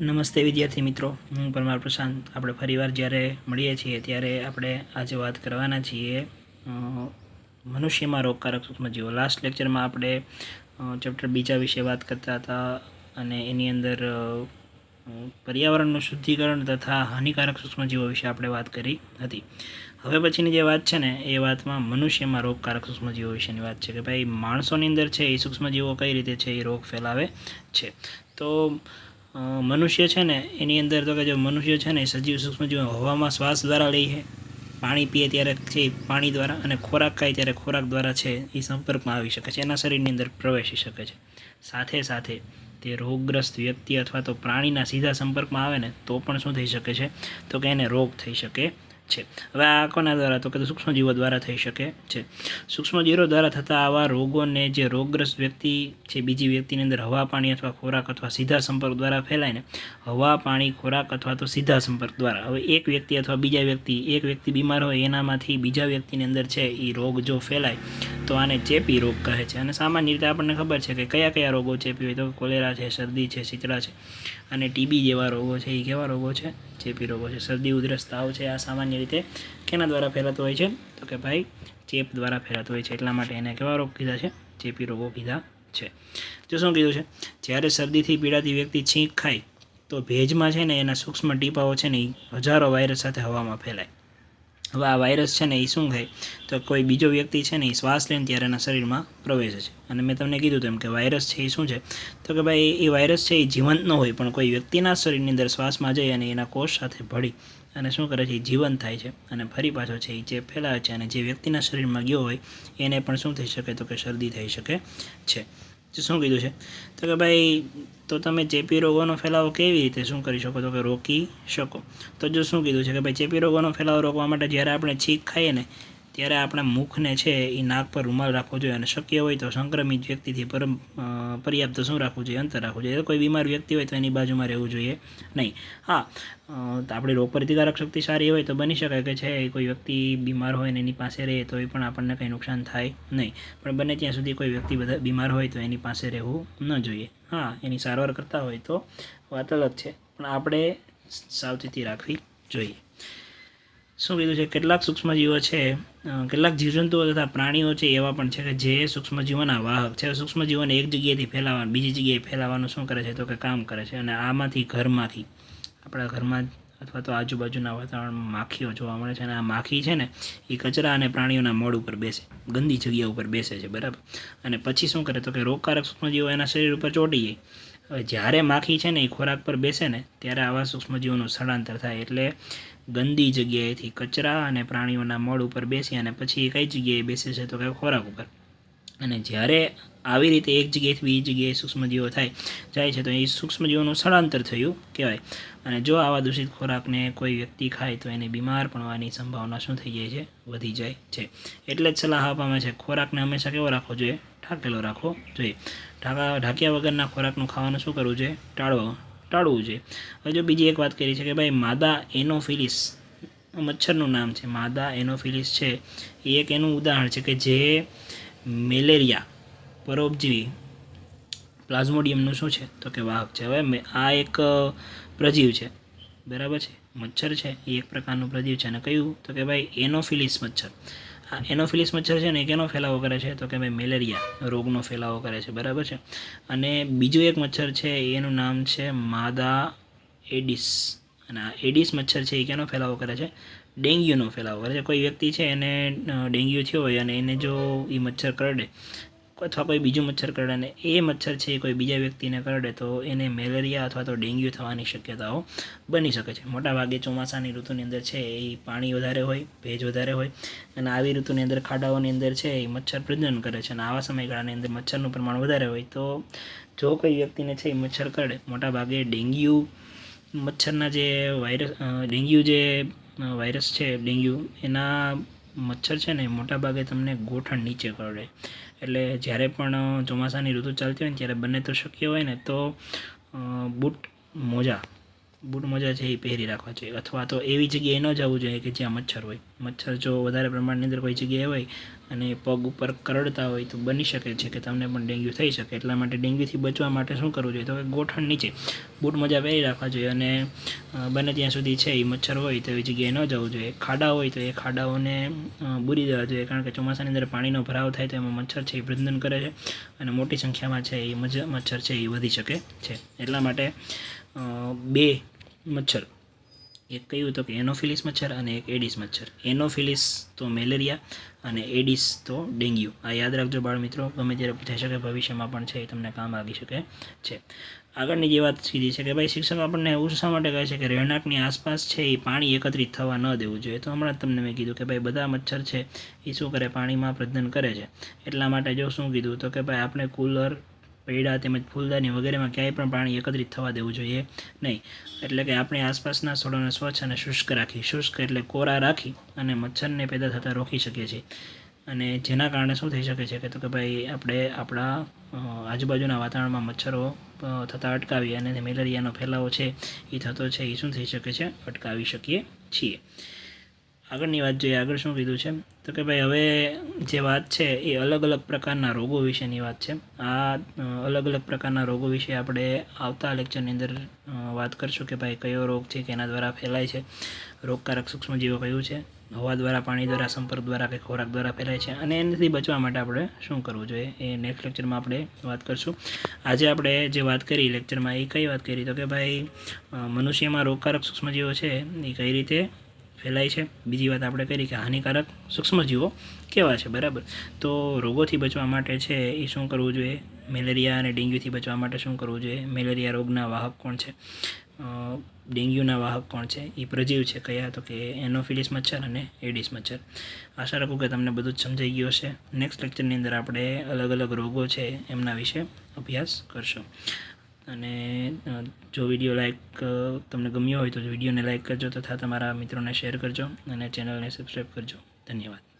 નમસ્તે વિદ્યાર્થી મિત્રો. હું પરમાર પ્રશાંત. આપણે ફરીવાર જ્યારે મળીએ છીએ, ત્યારે આપણે આજે વાત કરવાના છીએ મનુષ્યમાં રોગકારક સૂક્ષ્મજીવો લાસ્ટ લેક્ચરમાં આપણે ચેપ્ટર બીજા વિશે વાત કરતા હતા અને એની અંદર પર્યાવરણનું શુદ્ધિકરણ તથા હાનિકારક સૂક્ષ્મજીવો વિશે આપણે વાત કરી હતી. હવે પછીની જે વાત છે ને, એ વાતમાં મનુષ્યમાં રોગકારક સૂક્ષ્મજીવો વિશેની વાત છે કે ભાઈ માણસોની અંદર છે એ સૂક્ષ્મજીવો કઈ રીતે છે એ રોગ ફેલાવે છે. તો મનુષ્ય છે ને, એની અંદર તો કે જો મનુષ્ય છે ને સજીવ સૂક્ષ્મજીવ હવામાં શ્વાસ દ્વારા લે છે. પાણી પીએ ત્યારે છે પાણી દ્વારા અને ખોરાક ખાય ત્યારે ખોરાક દ્વારા છે એ સંપર્કમાં આવી શકે છે. એના શરીરની અંદર પ્રવેશી શકે છે. સાથે સાથે તે રોગગ્રસ્ત વ્યક્તિ અથવા તો પ્રાણીના સીધા સંપર્કમાં આવે ને, તો પણ શું થઈ શકે છે? તો કે એને રોગ થઈ શકે. છે. હવે આ કોના દ્વારા? તો કે સૂક્ષ્મજીવો દ્વારા થઈ શકે છે. સૂક્ષ્મજીવો દ્વારા થતા આવા રોગોને જે રોગગ્રસ્ત વ્યક્તિ છે, બીજી વ્યક્તિની અંદર હવા પાણી અથવા ખોરાક અથવા સીધા સંપર્ક દ્વારા ફેલાય ને, હવા પાણી, ખોરાક અથવા તો સીધા સંપર્ક દ્વારા. હવે એક વ્યક્તિ અથવા બીજા વ્યક્તિ, એક વ્યક્તિ બીમાર હોય એનામાંથી બીજા વ્યક્તિની અંદર છે એ રોગ જો ફેલાય તો આને ચેપી રોગ કહે છે. અને સામાન્ય રીતે આપણને ખબર છે કે કયા કયા રોગો ચેપી હોય તો કોલેરા છે, શરદી છે, શીતળા છે અને ટીબી જેવા રોગો છે, એ કેવા રોગો છે? ચેપી રોગો છે. શરદી ઉધરસ તાવ છે, આ સામાન્ય રીતે કેના દ્વારા ફેલાતો હોય છે? તો કે ભાઈ ચેપ દ્વારા ફેલાતો હોય છે. એટલા માટે એને કેવા રોગ કીધા છે? ચેપી રોગો કીધા છે. જો શું કીધું છે? જ્યારે શરદીથી પીડાતી વ્યક્તિ છીંક ખાય, તો ભેજમાં છે ને એના સૂક્ષ્મ ટીપાઓ છે ને એ હજારો વાયરસ સાથે હવામાં ફેલાય. હવે આ વાયરસ છે ને એ શું થાય? તો કોઈ બીજો વ્યક્તિ છે ને એ શ્વાસ લઈને ત્યારે એના શરીરમાં પ્રવેશે છે. અને મેં તમને કીધું તેમ કે વાયરસ છે એ શું છે? તો કે ભાઈ એ વાયરસ છે એ જીવંત ન હોય, પણ કોઈ વ્યક્તિના શરીરની અંદર શ્વાસમાં જઈ અને એના કોષ સાથે ભળી અને શું કરે છે? એ જીવંત થાય છે. અને ફરી પાછો છે એ જે ફેલાવે છે અને જે વ્યક્તિના શરીરમાં ગયો હોય, એને પણ શું થઈ શકે? તો કે શરદી થઈ શકે છે. શું કીધું છે? તો કે ભાઈ તો તમે ચેપી રોગોનો ફેલાવો કેવી રીતે શું કરી શકો? તો કે રોકી શકો. તો જો શું કીધું છે કે ભાઈ ચેપી રોગોનો ફેલાવો રોકવા માટે જ્યારે આપણે છીંક ખાઈએ ને ત્યારે આપણા મુખને છે એ નાક પર રૂમાલ રાખવો જોઈએ અને શક્ય હોય તો સંક્રમિત વ્યક્તિથી પર પર્યાપ્ત શું રાખવું જોઈએ? અંતર રાખવું જોઈએ. કોઈ બીમાર વ્યક્તિ હોય તો એની બાજુમાં રહેવું જોઈએ. નહીં. હા તો આપણી રોગ પ્રતિકારક શક્તિ સારી હોય તો બની શકે કે છે કોઈ વ્યક્તિ બીમાર હોય ને એની પાસે રહે તો એ પણ આપણને કંઈ નુકસાન થાય નહીં. પણ બને ત્યાં સુધી કોઈ વ્યક્તિ બધા બીમાર હોય તો એની પાસે રહેવું ન જોઈએ. હા, એની સારવાર કરતા હોય તો વાત અલગ છે. પણ આપણે સાવચેતી રાખવી જોઈએ. શું કીધું છે? કેટલાક સૂક્ષ્મજીવો છે કેટલાક જીવજંતુઓ તથા પ્રાણીઓ છે એવા પણ છે કે જે સૂક્ષ્મજીવોના વાહક છે. સૂક્ષ્મજીવોને એક જગ્યાએથી ફેલાવવાનું, બીજી જગ્યાએ ફેલાવવાનું શું કરે છે? તો કે કામ કરે છે. અને આમાંથી ઘરમાંથી, આપણા ઘરમાં અથવા તો આજુબાજુના વાતાવરણમાં માખીઓ જોવા મળે છે અને આ માખી છે ને, એ કચરા અને પ્રાણીઓના મોડ ઉપર બેસે. ગંદી જગ્યા ઉપર બેસે છે, બરાબર? અને પછી શું કરે? તો કે રોગકારક સૂક્ષ્મજીવો એના શરીર ઉપર ચોટી જાય. હવે જ્યારે માખી છે ને એ ખોરાક પર બેસે ને, ત્યારે આવા સૂક્ષ્મજીવોનું સ્થળાંતર થાય. એટલે ગંદી જગ્યાએથી કચરા અને પ્રાણીઓના મળ ઉપર બેસી અને પછી કઈ જગ્યાએ બેસે છે તો કે ખોરાક ઉપર. અને જ્યારે આવી રીતે એક જગ્યાએથી બીજી જગ્યાએ સૂક્ષ્મજીવો થાય, જાય છે તો એ સૂક્ષ્મજીવોનું સ્થળાંતર થયું કહેવાય. અને જો આવા દૂષિત ખોરાકને કોઈ વ્યક્તિ ખાય તો એને બીમાર પડવાની સંભાવના શું થઈ જાય છે? વધી જાય છે. એટલે જ સલાહ આપવામાં છે, ખોરાકને હંમેશા કેવો રાખવો જોઈએ? ઢાંકેલો રાખવો જોઈએ. ઢાંકા ઢાંક્યા વગરના ખોરાકનું ખાવાનું શું કરવું જોઈએ? ટાળવો. ટાળવું જોઈએ હવે જો બીજી એક વાત કરી છે કે ભાઈ માદા એનોફિલિસ, મચ્છરનું નામ છે, માદા એનોફિલિસ છે, એ એક એનું ઉદાહરણ છે કે જે મેલેરિયા, પરોપજીવી, પ્લાઝ્મોડિયમનું શું છે? તો કે વાહક છે. હવે આ એક પ્રજીવ છે. બરાબર છે? મચ્છર છે. એ એક પ્રકારનું પ્રજીવ છે. અને કયું? તો કે ભાઈ એનોફિલિસ મચ્છર. આ એનોફિલિસ મચ્છર છે ને એ કેનો ફેલાવો કરે છે? તો કે ભાઈ મેલેરિયા, રોગનો ફેલાવો કરે છે, બરાબર છે? અને બીજું એક મચ્છર છે, એનું નામ છે માદા એડિસ. અને આ એડિસ મચ્છર છે, એ કેનો ફેલાવો કરે છે? ડેન્ગ્યુનો ફેલાવો કરે છે. કોઈ વ્યક્તિ છે એને ડેન્ગ્યુ થયો હોય અને એને જો એ મચ્છર કરડે અથવા કોઈ બીજું મચ્છર કરડે અને એ મચ્છર છે એ કોઈ બીજા વ્યક્તિને કરડે તો એને મેલેરિયા અથવા તો ડેન્ગ્યુ થવાની શક્યતાઓ બની શકે છે. મોટાભાગે ચોમાસાની ઋતુની અંદર છે એ પાણી વધારે હોય, ભેજ વધારે હોય અને આવી ઋતુની અંદર ખાડાઓની અંદર છે એ મચ્છર પ્રજનન કરે છે અને આવા સમયગાળાની અંદર મચ્છરનું પ્રમાણ વધારે હોય તો જો કોઈ વ્યક્તિને છે એ મચ્છર કરડે, મોટાભાગે ડેન્ગ્યુ મચ્છરના જે વાયરસ ડેન્ગ્યુ જે વાયરસ છે, ડેન્ગ્યુ એના મચ્છર છે ને મોટાભાગે તમને ગોઠણ નીચે કરડે. એટલે જ્યારે પણ ચોમાસાની ઋતુ ચાલતી હોય ને, ત્યારે બંને તો શક્ય હોય ને, તો બુટ મોજા. બૂટ મોજા છે એ પહેરી રાખવા જોઈએ. અથવા તો એવી જગ્યાએ ન જવું જોઈએ કે જ્યાં મચ્છર હોય. મચ્છર જો વધારે પ્રમાણની અંદર કોઈ જગ્યાએ હોય અને પગ ઉપર કરડતા હોય તો બની શકે છે કે તમને પણ ડેન્ગ્યુ થઈ શકે. એટલા માટે ડેન્ગ્યુથી બચવા માટે શું કરવું જોઈએ? તો કે ગોઠણ નીચે બૂટ મોજા પહેરી રાખવા જોઈએ અને બને ત્યાં સુધી છે એ મચ્છર હોય તો એવી જગ્યાએ ન જવું જોઈએ. ખાડા હોય તો એ ખાડાઓને બૂરી દેવા જોઈએ. કારણ કે ચોમાસાની અંદર પાણીનો ભરાવ થાય તો એમાં મચ્છર છે એ પ્રજનન કરે છે અને મોટી સંખ્યામાં છે એ મજ- મચ્છર છે એ વધી શકે છે. એટલા માટે બે મચ્છર. એક કહ્યું તો કે એનોફિલિસ મચ્છર અને એક એડિસ મચ્છર. એનોફિલિસ તો મેલેરિયા અને એડિસ તો ડેન્ગ્યુ. આ યાદ રાખજો બાળ મિત્રો ગમે ત્યારે થઈ શકે ભવિષ્યમાં પણ છે એ તમને કામ આવી શકે છે. આગળની જે વાત સીધી છે કે ભાઈ શિક્ષક આપણને એવું શા માટે કહે છે કે રહેણાંકની આસપાસ છે એ પાણી એકત્રિત થવા ન દેવું જોઈએ. તો હમણાં જ તમને મેં કીધું કે ભાઈ બધા મચ્છર છે એ શું કરે? પાણીમાં પ્રજનન કરે છે. એટલા માટે જો શું કીધું તો કે ભાઈ આપણે કુલર પૈડા તેમજ ફૂલદાની વગેરેમાં ક્યાંય પણ પાણી એકત્રિત થવા દેવું જોઈએ નહીં. એટલે કે આપણે આસપાસના સ્થળોને સ્વચ્છ અને શુષ્ક રાખી, શુષ્ક એટલે કોરા રાખી અને મચ્છરને પેદા થતાં રોકી શકીએ છીએ. અને જેના કારણે શું થઈ શકે છે કે તો કે ભાઈ આપણે આપણા આજુબાજુના વાતાવરણમાં મચ્છરો થતાં અટકાવી અને મેલેરિયાનો ફેલાવો છે એ થતો છે એ શું થઈ શકે છે? અટકાવી શકીએ છીએ. આગળની વાત જોઈએ, આગળ શું કીધું છે? તો કે ભાઈ હવે જે વાત છે એ અલગ અલગ પ્રકારના રોગો વિશેની વાત છે. આ અલગ અલગ પ્રકારના રોગો વિશે આપણે આવતા લેક્ચરની અંદર વાત કરશું કે ભાઈ કયો રોગ છે કે એના દ્વારા ફેલાય છે. રોગકારક સૂક્ષ્મજીવો કયું છે? હવા દ્વારા, પાણી દ્વારા, સંપર્ક દ્વારા કે ખોરાક દ્વારા ફેલાય છે? અને એનાથી બચવા માટે આપણે શું કરવું જોઈએ? એ નેક્સ્ટ લેક્ચરમાં આપણે વાત કરશું. આજે આપણે જે વાત કરી લેક્ચરમાં એ કઈ વાત કરી? તો કે ભાઈ મનુષ્યમાં રોગકારક સૂક્ષ્મજીવો છે, એ કઈ રીતે ફેલાય છે. બીજી વાત આપણે કરી કે હાનિકારક સૂક્ષ્મજીવો કેવા છે, બરાબર? તો રોગોથી બચવા માટે છે એ શું કરવું જોઈએ? મેલેરિયા અને ડેન્ગ્યુથી બચવા માટે શું કરવું જોઈએ? મેલેરિયા રોગના વાહક કોણ છે? ડેન્ગ્યુના વાહક કોણ છે? એ પ્રજીવ છે કયા? તો કે એનોફિલિસ મચ્છર અને એડિસ મચ્છર. આશા રાખું કે તમને બધું જ સમજાઈ ગયું હશે. નેક્સ્ટ લેક્ચરની અંદર આપણે અલગ અલગ રોગો છે એમના વિશે અભ્યાસ કરશું. અને જો વીડિયો લાઈક તમને ગમ્યો હોય તો વિડીયોને લાઈક કરજો તથા તમારા મિત્રોને શેર કરજો અને ચેનલને સબસ્ક્રાઈબ કરજો. ધન્યવાદ.